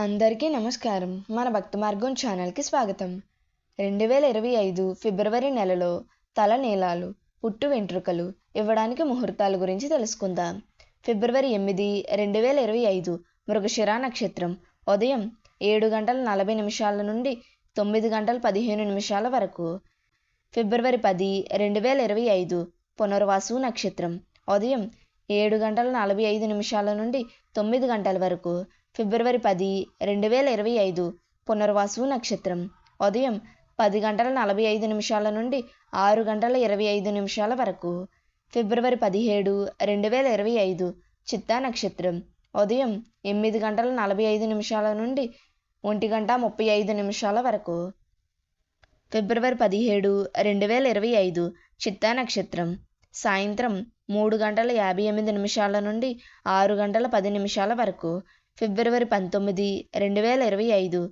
అందరికీ నమస్కారం. మన భక్తి మార్గం ఛానల్కి స్వాగతం. రెండు వేల ఇరవై ఐదు ఫిబ్రవరి నెలలో తల నీలాలు పుట్టు వెంట్రుకలు ఇవ్వడానికి ముహూర్తాల గురించి తెలుసుకుందాం. ఫిబ్రవరి ఎనిమిది రెండు వేల ఇరవై ఐదు మృగశిర నక్షత్రం. ఉదయం ఏడు గంటల నలభై నిమిషాల నుండి తొమ్మిది గంటల పదిహేను నిమిషాల వరకు. ఫిబ్రవరి పది రెండు వేల ఇరవై ఐదు పునర్వాసు నక్షత్రం. ఉదయం ఏడు గంటల నలభై ఐదు నిమిషాల నుండి తొమ్మిది గంటల వరకు. ఫిబ్రవరి పది రెండు వేల ఇరవై ఐదు పునర్వాసు నక్షత్రం. ఉదయం పది గంటల నలభై ఐదు నిమిషాల నుండి ఆరు గంటల ఇరవై ఐదు నిమిషాల వరకు. ఫిబ్రవరి పదిహేడు రెండు వేల ఇరవై ఐదు చిత్తా నక్షత్రం. ఉదయం ఎనిమిది గంటల నలభై ఐదు నిమిషాల నుండి ఒంటి గంట ముప్పై ఐదు నిమిషాల వరకు. ఫిబ్రవరి పదిహేడు రెండు వేల ఇరవై ఐదు చిత్తా నక్షత్రం. సాయంత్రం మూడు గంటల యాభై ఎనిమిది నిమిషాల నుండి ఆరు గంటల పది నిమిషాల వరకు. ఫిబ్రవరి పంతొమ్మిది రెండు వేల ఇరవై ఐదు.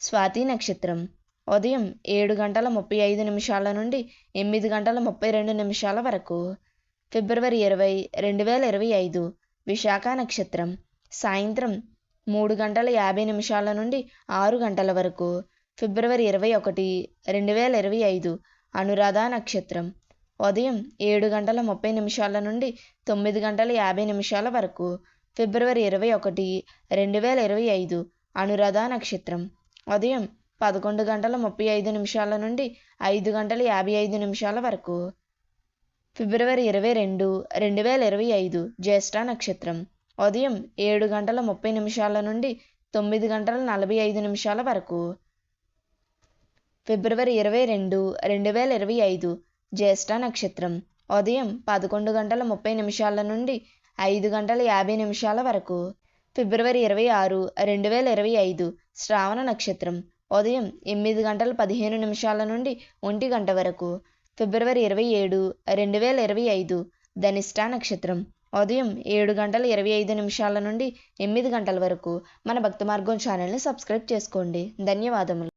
స్వాతి నక్షత్రం. ఉదయం ఏడు గంటల ముప్పై ఐదు నిమిషాల నుండి ఎనిమిది గంటల ముప్పై రెండు నిమిషాల వరకు. ఫిబ్రవరి ఇరవై రెండు వేల ఇరవై ఐదు. విశాఖ నక్షత్రం. సాయంత్రం మూడు గంటల యాభై నిమిషాల నుండి ఆరు గంటల వరకు. ఫిబ్రవరి ఇరవై ఒకటి రెండు వేల ఇరవై ఐదు. అనురాధ నక్షత్రం. ఉదయం ఏడు గంటల ముప్పై నిమిషాల నుండి తొమ్మిది గంటల యాభై నిమిషాల వరకు. ఫిబ్రవరి ఇరవై ఒకటి రెండు వేల ఇరవై ఐదు అనురాధ నక్షత్రం. ఉదయం పదకొండు గంటల ముప్పై ఐదు నిమిషాల నుండి ఐదు గంటల యాభై ఐదు నిమిషాల వరకు. ఫిబ్రవరి ఇరవై రెండు రెండు వేల ఇరవై ఐదు జ్యేష్ఠ నక్షత్రం. ఉదయం ఏడు గంటల ముప్పై నిమిషాల నుండి తొమ్మిది గంటల నలభై ఐదు నిమిషాల వరకు. ఫిబ్రవరి ఇరవై రెండు రెండు వేల ఇరవై ఐదు జ్యేష్ఠ నక్షత్రం. ఉదయం పదకొండు గంటల ముప్పై నిమిషాల నుండి ఐదు గంటల యాభై నిమిషాల వరకు. ఫిబ్రవరి ఇరవై ఆరు రెండు వేల ఇరవై ఐదు శ్రావణ నక్షత్రం. ఉదయం ఎనిమిది గంటల పదిహేను నిమిషాల నుండి ఒంటి గంట వరకు. ఫిబ్రవరి ఇరవై ఏడు రెండు వేల ఇరవై ఐదు ధనిష్ట నక్షత్రం. ఉదయం ఏడు గంటల ఇరవై ఐదు నిమిషాల నుండి ఎనిమిది గంటల వరకు. మన భక్తి మార్గం ఛానల్ని సబ్స్క్రైబ్ చేసుకోండి. ధన్యవాదములు.